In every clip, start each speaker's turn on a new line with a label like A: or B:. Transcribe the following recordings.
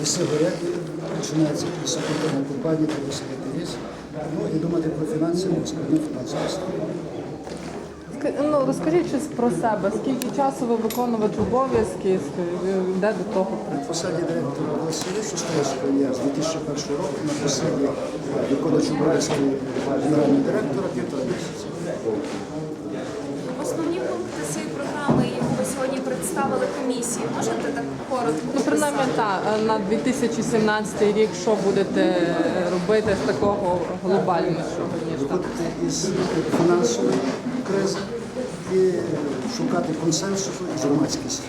A: ліси горять, починається лісокультурна компанія, треба садити ліс. Ну і думати про фінанси, складні фінансові сторони.
B: Ну, розкажіть щось про себе. Скільки часу ви виконувати обов'язки? Де до того
A: На посаді директора Василівського Стройського я з 2001 року на посаді виконуючого обов'язки генерального директора півтора місяця.
C: Представили комісії, можете так коротко?
B: Ну, принаймні, так, на 2017 рік що будете робити з такого глобальнішого, ніж там?
A: Виходити із фінансової кризи і шукати консенсусу і громадськістю.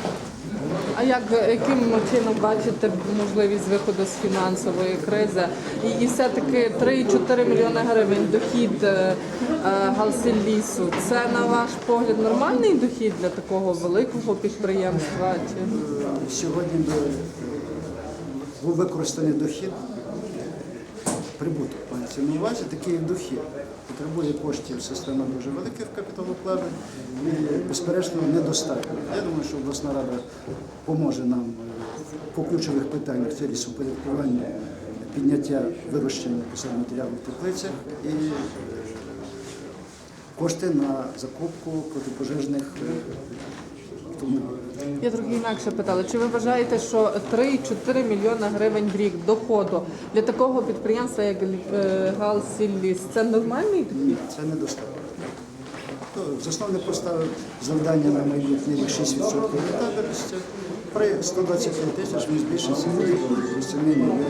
B: А як яким чином бачите можливість виходу з фінансової кризи? І, і все-таки 3-4 мільйони гривень дохід е, е, Галсиллісу – це на ваш погляд нормальний дохід для такого великого підприємства? Чи
A: Сьогодні би був використаний дохід, прибуток мається на увазі, такий дохід. Потребує коштів система дуже великих капіталовкладень і, безперечно, недостатньо. Я думаю, що обласна рада поможе нам е, по ключових питаннях цілі супорядкування, підняття вирощення посадних матеріалів в теплицях і кошти на закупку протипожежних е.
B: Я трохи інакше питала. Чи ви вважаєте, що 3-4 мільйони гривень в рік доходу для такого підприємства, як е, Галсилліс, це нормальний дохід?
A: Це недостатньо. То засновник поставив завдання на майбутній рік 6% рентабельності. При 125 тисяч він збільшиться до 8 мільйонів.